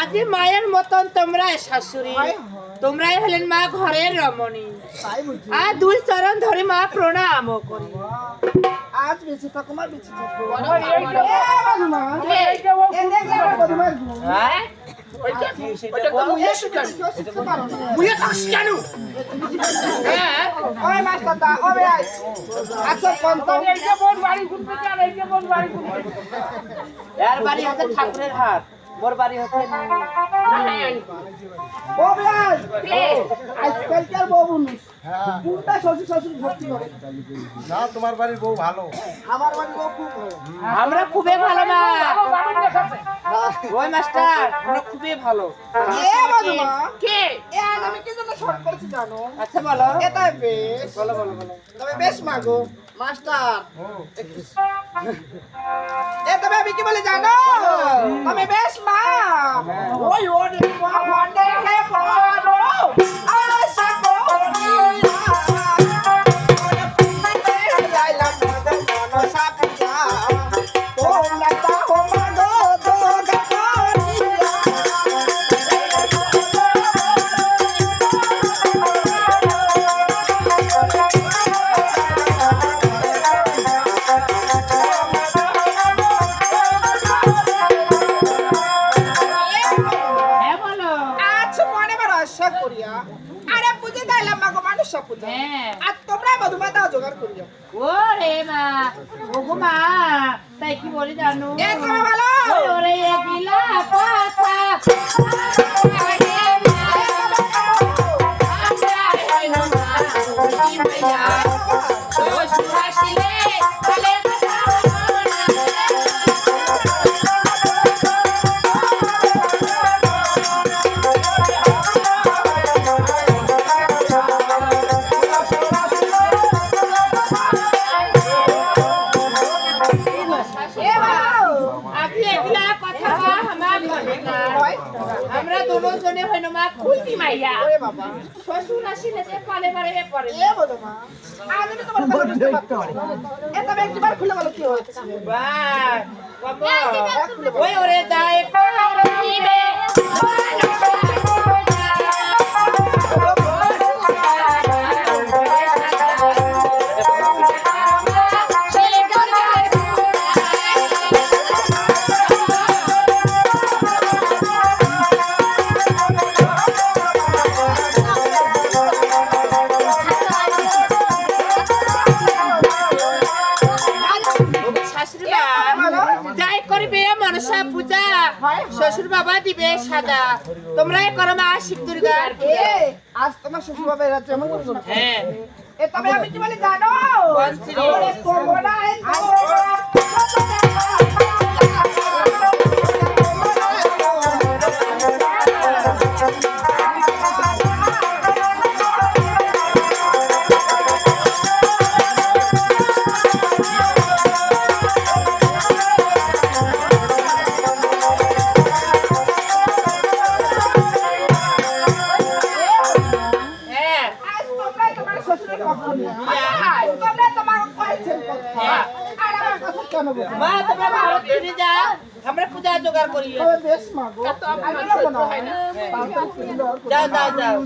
আজি মায়ের মতন তোমরা শাশুড়ি। তোমরাই হলেন মা ঘরের রমণী। আর দুই চরণ ধরে মা প্রণাম করি। আজ বেঁচে থাকো মা বেঁচে থাকো। ঠাকুরের হাট। মোর বাড়ি হচ্ছে আজকালকার বউ কোনটা শ্বশুর শাশুড়ি ভক্তি করে? না তোমার বাড়ির বউ ভালো। আমার বাড়ির বউ খুব ভালো। আমরা খুবই ভালো মা। ওই মাস্টার আমরা খুবই ভালো। এ বাবুমা, কে? এ আজ আমি কি জন্য শর্ট করেছি জানো? আচ্ছা বলো। এটা বেশ। বলো বলো বলো। তবে বেশ মাগো, মাস্টার। এ তবে আমি কি বলে জানো? তবে বেশ মা। ওই ওরে বাবানে আশা করিয়া আরে পুজো দিলাম মাগো মানুষ পূজা। হ্যাঁ। আর তোমরা মধুমা দাও জোগাড় করিও। রে মা ওগো মা তাই কি বলি জানো? এ তোমার ভালো ওরে গিলা কথা। আপনি এগুলা কথা বা আমার ঘরে না আমরা দুজনে হইল মা খুলতি মাইয়া ওরে বাবা শ্বশুর আসিলে যে পালে পারে পরে এ বলো মা আমি তোমার কথা বুঝতে পারি এ তবে একবার খুলে বলো কি হয়েছে বাহ বাবা ওই ওরে দায় শ্বশুর বাবা দিবে সাদা। তোমরা করো মা শিব দুর্গা। আজ তোমার শ্বশুর বাবা এরা যেমন করছ। হ্যাঁ। এ তবে আমি কি বলি জানো? তোমার তোমরা কয়েছেন কথা আর আমার কথা কেন বলছো মা তোমরা ভালো ফিরে যাও আমরা পূজা জোগাড় করি বেশ মনে হয় যাও। যাও যাও